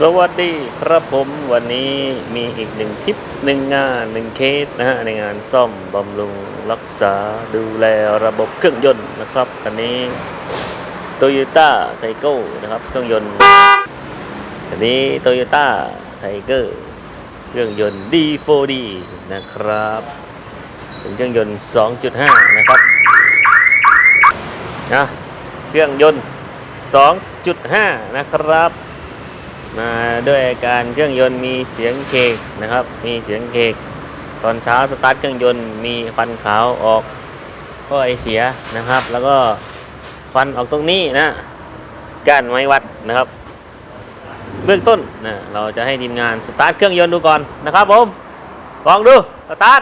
สวัสดีครับผมวันนี้มีอีกหนึ่งทริปหนึ่งงานหนึ่งเคสนะฮะในงานซ่อมบำรุงรักษาดูแลระบบเครื่องยนต์นะครับคันนี้โตโยต้าไทโก้นะครับเครื่องยนต์คันนี้โตโยต้าไทเกอร์เครื่องยนต์ D4D นะครับเป็นเครื่องยนต์ 2.5 นะครับนะเครื่องยนต์ 2.5 นะครับ มาด้วยการเครื่องยนต์มีเสียงเคกนะครับ มีเสียงเคกตอนเช้าสตาร์ทเครื่องยนต์มีควันขาวออกก็ไอเสียนะครับ แล้วก็ควันออกตรงนี้นะก้านไม้วัดนะครับ เบื้องต้นนะเราจะให้ทีมงานสตาร์ทเครื่องยนต์ดูก่อนนะครับผมลองดูสตาร์ท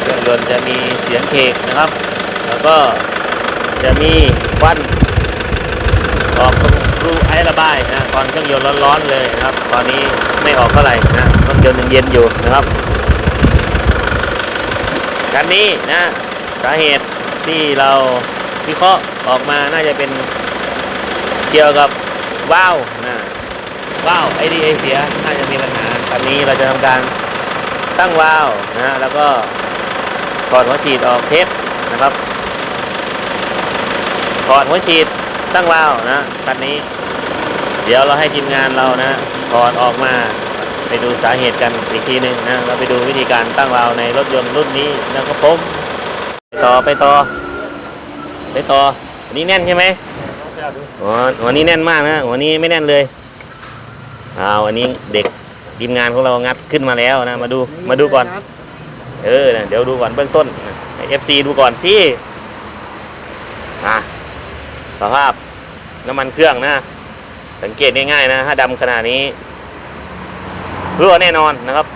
เครื่องยนต์จะมีเสียงเคกนะครับ แล้วก็ จะมีควันออกตรงรูไอระบายนะตอนเครื่องยนต์ร้อนๆเลยนะครับ ตอนนี้ไม่ออกเท่าไหร่นะเครื่องยนต์ยังเย็นอยู่นะครับกันนี้นะสาเหตุที่เราวิเคราะห์ออกมาน่าจะเป็นเกี่ยวกับว้าวนะว้าวไอดีไอเสียน่าจะมีปัญหาคันนี้เราจะทำการตั้งว้าวนะฮะแล้วก็ถอดหัวฉีดออกเทปนะครับ ถอดหัวฉีดตั้งวาล์วนะคันนี้ เดี๋ยวเราให้ทีมงานเรานะถอดออกมาไปดูสาเหตุกันอีกทีหนึ่งนะเราไปดูวิธีการตั้งวาล์วในรถยนต์รุ่นนี้นะครับผมไปต่อไปต่อ ไปต่อวันนี้แน่นใช่ไหมอ๋อวันนี้แน่นมากนะวันนี้ไม่แน่นเลยอ้าววันนี้เด็กทีมงานของเรางัดขึ้นมาแล้วนะมาดูมาดูก่อน เออนะเดี๋ยวดูก่อนเบื้องต้นเอฟซีดูก่อนที่อะ สภาพน้ำมันเครื่องนะ สังเกตง่ายๆนะถ้าดำขนาดนี้ รั่วแน่นอนนะครับ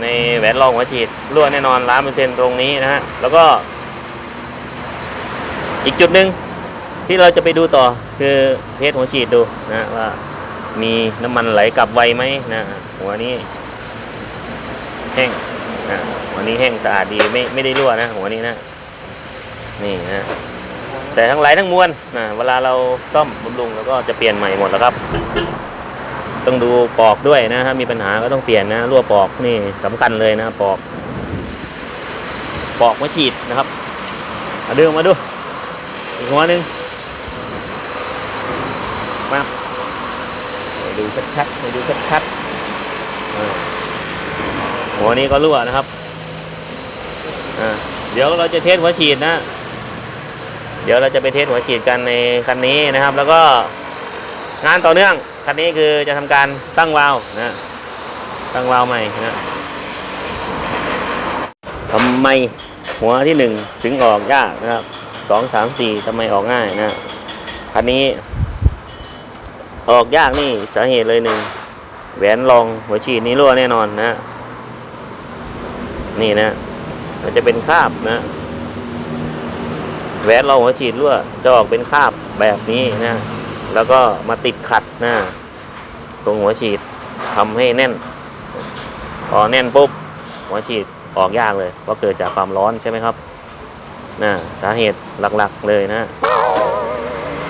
ในแหวนรองหัวฉีด รั่วแน่นอนล้านเปอร์เซ็นต์ตรงนี้นะฮะแล้วก็ อีกจุดหนึ่งที่เราจะไปดูต่อคือเทสหัวฉีดดูนะว่ามีน้ำมันไหลกลับไวไหมนะหัวนี้แห้งนะหัวนี้แห้งสะอาดดีไม่ไม่ได้รั่วนะหัวนี้นะนี่นะ แต่ทั้งหลายทั้งมวลนะเวลาเราซ่อมบำรุงแล้วก็จะเปลี่ยนใหม่หมดแล้วครับ ต้องดูปอกด้วยนะถ้ามีปัญหาก็ต้องเปลี่ยนนะรั่วปอกนี่สำคัญเลยนะปอก ปอกมาฉีดนะครับเอาดึงมาดูอีกหัวหนึ่งมาดูชัดๆดูชัดๆหัวนี้ก็รั่วนะครับเดี๋ยวเราจะเทสหัวฉีดนะ เดี๋ยวเราจะไปเทสหัวฉีดกันในคันนี้นะครับ แล้วก็งานต่อเนื่องคันนี้คือจะทำการตั้งวาล์วนะตั้งวาล์วใหม่นะทำไมหัวที่หนึ่งถึงออกยากนะครับสองสามสี่ทำไมออกง่ายนะคันนี้ออกยากนี่สาเหตุเลยหนึ่งแหวนรองหัวฉีดนี้รั่วแน่นอนนะ นี่นะ มันจะเป็นคราบนะ แหวนรองหัวฉีดรั่วจะออกเป็นคราบแบบนี้นะ แล้วก็มาติดขัดนะตรงหัวฉีดทำให้แน่น พอแน่นปุ๊บหัวฉีดออกยากเลยเพราะเกิดจากความร้อนใช่ไหมครับนะสาเหตุหลักๆเลยนะ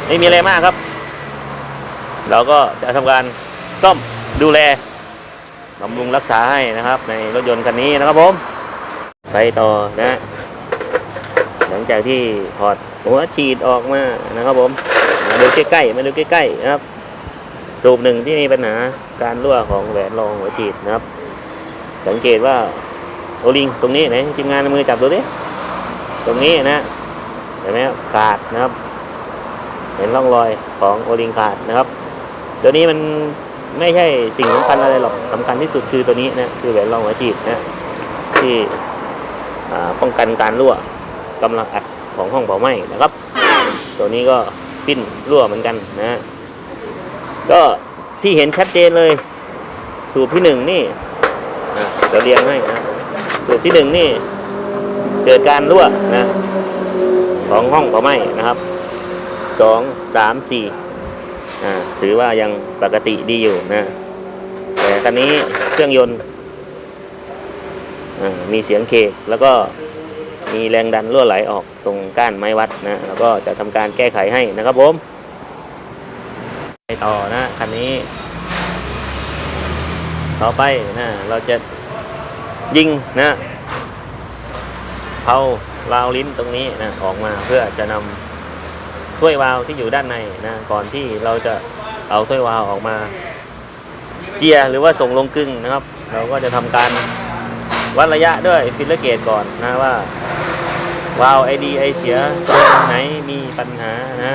ไม่มีอะไรมากครับ เราก็จะทำการซ่อมดูแลบำรุงรักษาให้นะครับ ในรถยนต์คันนี้นะครับผม ไปต่อนะ งจากที่ถอดหัวฉีดออกมานะครับผมมาดูใกล้ๆมาดูใกล้ๆนะครับ สูบหนึ่งที่มีปัญหาการรั่วของแหวนรองหัวฉีดนะครับ สังเกตว่าโอลิงตรงนี้ไหนทีมงานมือจับดูดิตรงนี้นะเห็นไหมครับขาดนะครับ เห็นร่องรอยของโอลิงขาดนะครับตัวนี้มันไม่ใช่สิ่งสำคัญอะไรหรอกสำคัญที่สุดคือตัวนี้นะคือแหวนรองหัวฉีดนะที่ป้องกันการรั่ว กำลังอัดของห้องเผาไหม้นะครับ ตัวนี้ก็ปิ้นรั่วเหมือนกันนะ ก็ที่เห็นชัดเจนเลย สูบที่หนึ่งนี่เดี๋ยวเรียงให้นะสูบที่หนึ่งนี่เกิดการรั่วนะของห้องเผาไหม้นะครับสองสามสี่ถือว่ายังปกติดีอยู่นะ แต่คันนี้เครื่องยนต์มีเสียงเค แล้วก็ มีแรงดันรั่วไหลออกตรงก้านไม้วัดนะแล้วก็จะทำการแก้ไขให้นะครับผมไปต่อนะคันนี้ ต่อไปนะเราจะยิงนะเผาราวลิ้นตรงนี้นะออกมาเพื่อจะนำถ้วยวาล์วที่อยู่ด้านในนะก่อนที่เราจะเอาถ้วยวาล์วออกมา เจียหรือว่าส่งลงกึ่งนะครับ เราก็จะทำการวัดระยะด้วยฟิลเลอร์เกตก่อนนะว่า วาวไอดีไอเสียตรงไหนมีปัญหานะ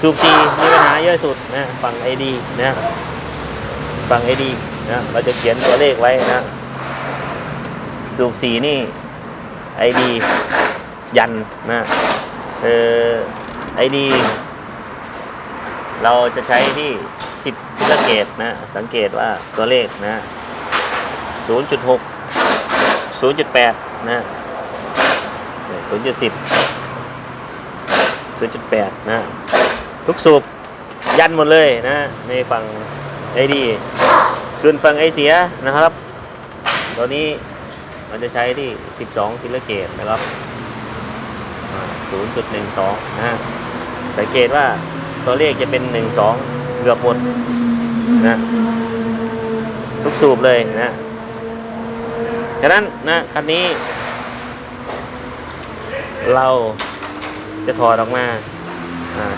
สูบซีมีปัญหาเยอะสุดนะฝั่งไอดีนะฝั่งไอดีนะเราจะเขียนตัวเลขไว้นะสูบสีนี่ไอดียันนะเออไอดีเราจะใช้ที่10พิลเกตนะสังเกตว่าตัวเลขนะ0.6 0.8นะ 0.10 0.8นะทุกสูบยันหมดเลยนะ ในฝั่งไอดี ส่วนฝั่งไอเสียนะครับตัวนี้มันจะใช้ที่ 12พิลเกตนะครับ 0.12 นะฮะสังเกตว่าตัวเลขจะเป็น 12 เกือบหมดนะทุกสูบเลยนะฉะนั้นนะคันนี้ เราจะถอดออกมา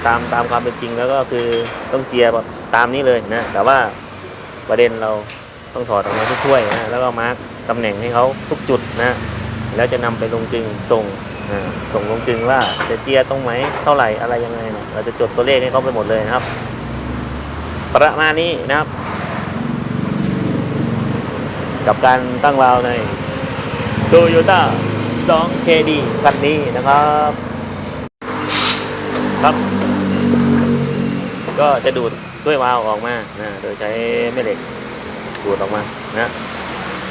ตามตามความเป็นจริงแล้วก็คือต้องเจียร์แบบตามนี้เลยนะแต่ว่าประเด็นเราต้องถอดออกมาทุกถ้วยนะแล้วก็มาร์กตำแหน่งให้เขาทุกจุดนะแล้วจะนำไปลงกลึงส่งส่งลงกลึงว่าจะเจียร์ตรงไหนเท่าไหร่อะไรยังไงนะเราจะจดตัวเลขให้เขาไปหมดเลยนะครับ ประมาณนี้นะครับ กับการตั้งวาวในโตโยต้า 12 KD คันนี้นะครับครับ ก็จะดูดช่วยวาล์วออกมานะโดยใช้แม่เหล็กดูดออกมานะ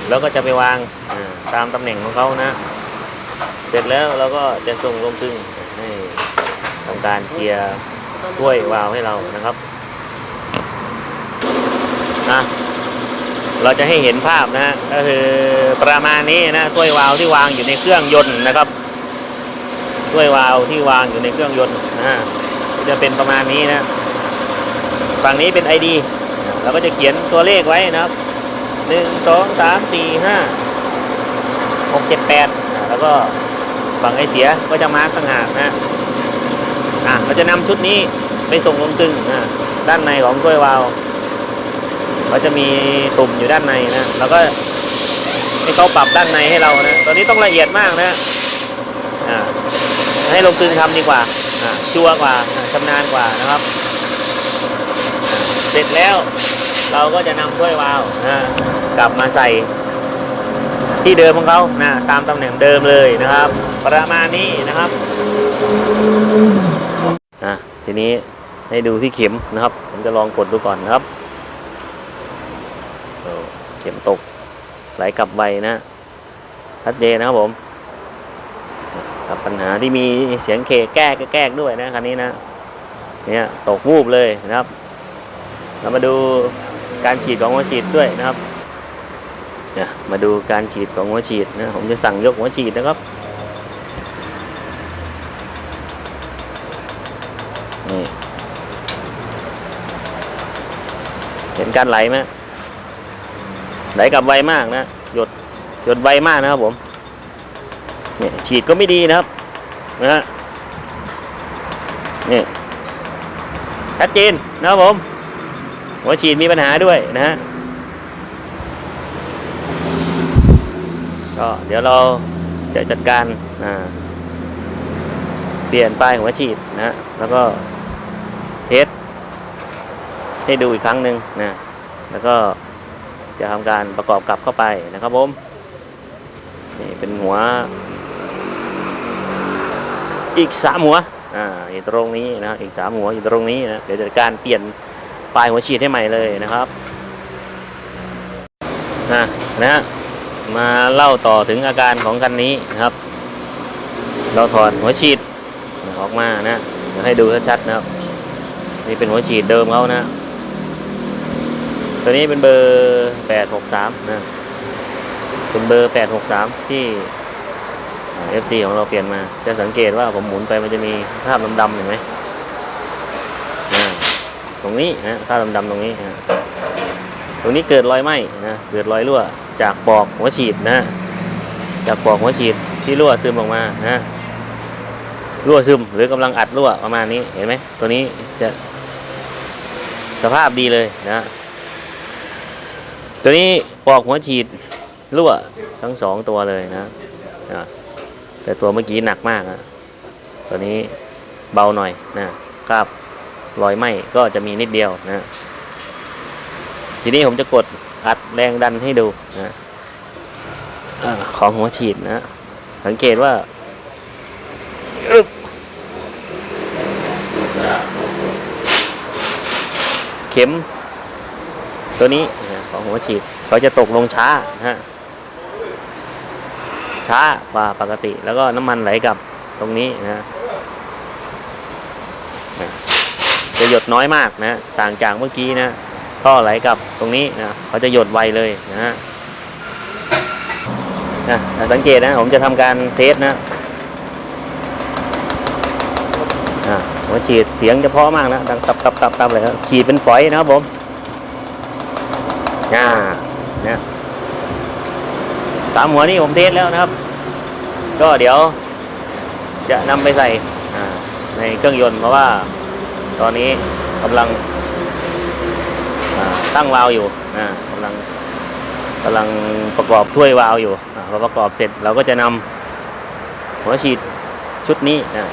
แล้วก็จะไปวางตามตำแหน่งของเขานะ เสร็จแล้วเราก็จะส่งลงซึ่งให้ทำการเจียร์ถ้วยวาล์วให้เรานะครับนะ เราจะให้เห็นภาพนะฮะก็คือประมาณนี้นะถ้วยวาล์วที่วางอยู่ในเครื่องยนต์นะครับถ้วยวาล์วที่วางอยู่ในเครื่องยนต์นะฮะจะเป็นประมาณนี้นะฝั่งนี้เป็น ID เราก็จะเขียนตัวเลขไว้นะครับหนึ่งสองสามสี่ห้าหกเจ็ดแปดแล้วก็ฝั่งไอเสียก็จะมาร์กต่างหากนะอะเราจะนำชุดนี้ไปส่งลงกึ่งอะด้านในของถ้วยวาล์ว ก็จะมีตุ่มอยู่ด้านในนะแล้วก็ให้เขาปรับด้านในให้เรานะตอนนี้ต้องละเอียดมากนะอ่าให้ลงกลึงทำดีกว่าอ่าชัวร์กว่าอ่านาญกว่านะครับ เสร็จแล้วเราก็จะนำถ้วยวาวนะกลับมาใส่ที่เดิมของเขานะตามตำแหน่งเดิมเลยนะครับ ประมาณนี้นะครับอะทีนี้ให้ดูที่เข็มนะครับ ผมจะลองกดดูก่อนนะครับ ข็มตก ไหลกลับไวนะชัดเจนนะครับผม กับปัญหาที่มีเสียงเคแก้แก้ด้วยนะคันนี้นะ เนี่ยตกวูบเลยนะครับ เรามาดูการฉีดของหัวฉีดด้วยนะครับเนี่ยมาดูการฉีดของหัวฉีดนะผมจะสั่งยกหัวฉีดนะครับนี่เห็นการไหลไหม ไหลกลับไวมากนะหยดหยดไวมากนะครับผมเนี่ยฉีดก็ไม่ดีนะครับนะฮะนี่ชัดเจนนะครับผมหัวฉีดมีปัญหาด้วยนะฮะก็เดี๋ยวเราจะจัดการอ่าเปลี่ยนปลายหัวฉีดนะฮะแล้วก็เทสให้ดูอีกครั้งหนึ่งนะ แล้วก็ จะทำการประกอบกลับเข้าไปนะครับผมนี่เป็นหัว อีกสามหัวอ่าอยู่ตรงนี้นะอีกสามหัวอยู่ตรงนี้นะเดี๋ยวจัดการเปลี่ยนปลายหัวฉีดให้ใหม่เลยนะครับนะนะมาเล่าต่อถึงอาการของคันนี้นะครับ เราถอดหัวฉีดออกมานะเดี๋ยวให้ดูชัดๆนะครับ นี่เป็นหัวฉีดเดิมเขานะ ตัวนี้เป็นเบอร์แปดหกสามนะเป็นเบอร์แปดหกสามที่เอฟซีของเราเปลี่ยนมา จะสังเกตว่าผมหมุนไปมันจะมีคราบดำๆเห็นไหมอ่าตรงนี้นะคราบดำๆตรงนี้นะตรงนี้เกิดรอยไหม้นะเกิดรอยรั่ว จากปลอกหัวฉีดนะ จากปลอกหัวฉีดที่รั่วซึมออกมานะรั่วซึมหรือกำลังอัดรั่วประมาณนี้เห็นไหมตัวนี้จะสภาพดีเลยนะ ตัวนี้ปลอกหัวฉีดรั่วทั้งสองตัวเลยนะนะแต่ตัวเมื่อกี้หนักมากนะตัวนี้เบาหน่อยนะครับรอยไหมก็จะมีนิดเดียวนะ ทีนี้ผมจะกดอัดแรงดันให้ดูนะอของหัวฉีดนะ สังเกตว่าเข็ม ตัวนี้ ของหัวฉีดเขาจะตกลงช้านะฮะช้ากว่าปกติ แล้วก็น้ำมันไหลกลับตรงนี้นะจะหยดน้อยมากนะต่างจากเมื่อกี้นะท่อไหลกลับตรงนี้นะเขาจะหยดไวเลยนะฮะนะสังเกตนะ ผมจะทำการเทสนะอะหัวฉีดเสียงจะเพราะมากนะดังตับตับตับตับเลยครับฉีดเป็นฝอยนะครับผม อ่าเนี่ยสามหัวนี่ผมเทสแล้วนะครับ ก็เดี๋ยวจะนำไปใส่ในเครื่องยนต์เพราะว่า ตอนนี้กำลังตั้งวาล์วอยู่กำลังกำลังประกอบถ้วยวาล์วอยู่อ่าพอประกอบเสร็จเราก็จะนำหัวฉีดชุดนี้นะ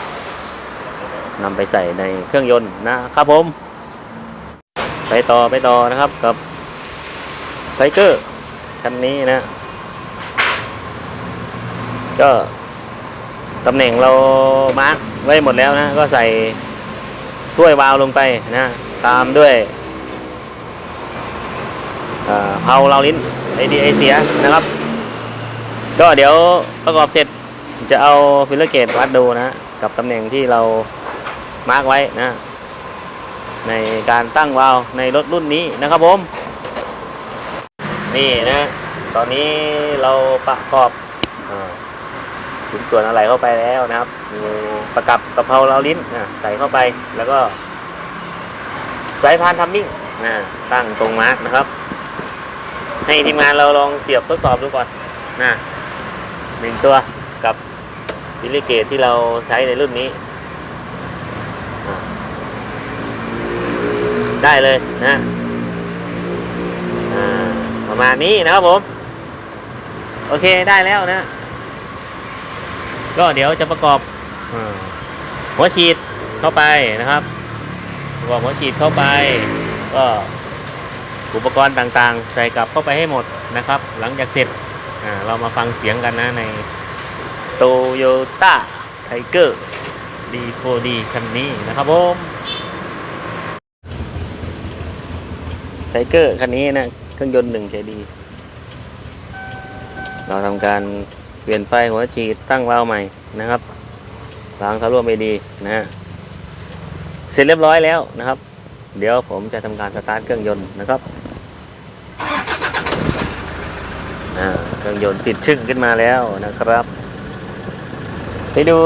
นำไปใส่ในเครื่องยนต์นะครับผม ไปต่อไปต่อนะครับกับ ไทเกอร์คันนี้นะ ก็ตำแหน่งเรามาร์กไว้หมดแล้วนะ ก็ใส่ถ้วยวาวลงไปนะ ตามด้วยเเพาเราลิ้นไอดีไอเสียนะครับ ก็เดี๋ยวประกอบเสร็จจะเอาฟิลเลอร์เกตวัดดูนะ กับตำแหน่งที่เรามาร์กไว้นะ ในการตั้งวาล์วในรถรุ่นนี้นะครับผม นี่นะ ตอนนี้เราประกอบอาถึงส่วนอะไรเข้าไปแล้วนะครับมีประกับกระเพราเราลิ้นนะใส่เข้าไปแล้วก็สายพานทัมมิ่งนะตั้งตรงมาร์กนะครับ ให้ทีมงานเราลองเสียบทดสอบดูก่อนนะหนึ่งตัวกับฟิลิเกตที่เราใช้ในรุ่นนี้ ได้เลยนะ ประมาณนี้นะครับผม โอเคได้แล้วนะ ก็เดี๋ยวจะประกอบหัวฉีดเข้าไปนะครับประกอบหัวฉีดเข้าไป ก็อุปกรณ์ต่างๆ ใส่กลับเข้าไปให้หมดนะครับ หลังจากเสร็จเรามาฟังเสียงกันนะใน Toyota Tiger D4D คันนี้นะครับผมไทเกอร์คันนี้นะ เครื่องยนต์หนึ่ง KD เราทำการเปลี่ยนไฟหัวฉีดตั้งวาล์วใหม่นะครับล้างท้าร่วมไปดีนะฮะเสร็จเรียบร้อยแล้วนะครับ เดี๋ยวผมจะทำการสตาร์ทเครื่องยนต์นะครับเครื่องยนต์ติดชึ่งขึ้นมาแล้วนะครับ ไปดู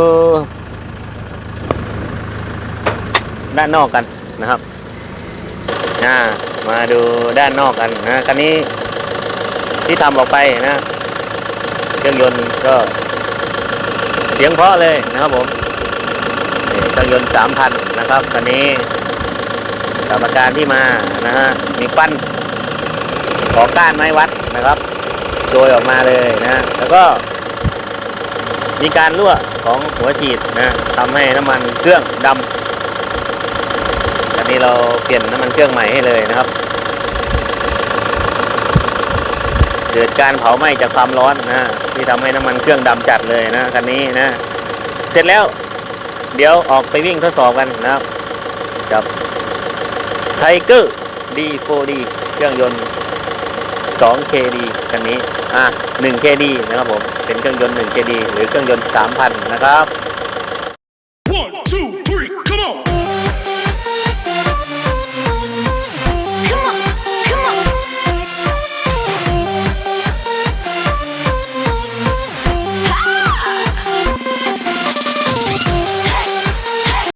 ด้านนอกกันนะครับ อ่ามาดูด้านนอกกันนะคันนี้ที่ทำออกไปนะ เครื่องยนต์ก็เสียงเพราะเลยนะครับผมเครื่องยนต์สามพันนะครับคันนี้กรรมการที่มานะฮะมีควันของก้านไม้วัดนะครับโจยออกมาเลยนะแล้วก็มีการรั่วของหัวฉีดนะทำให้น้ำมันเครื่องดำ นี้เราเปลี่ยนน้ำมันเครื่องใหม่ให้เลยนะครับ เกิดการเผาไหม้จากความร้อนนะที่ทำให้น้ำมันเครื่องดำจัดเลยนะคันนี้นะ เสร็จแล้ว เดี๋ยวออกไปวิ่งทดสอบกันนะครับกับไทเกอร์ D4D เครื่องยนต์ 2KD คันนี้ อะ 1KD นะครับผม เป็นเครื่องยนต์ 1KD หรือเครื่องยนต์ 3,000 นะครับ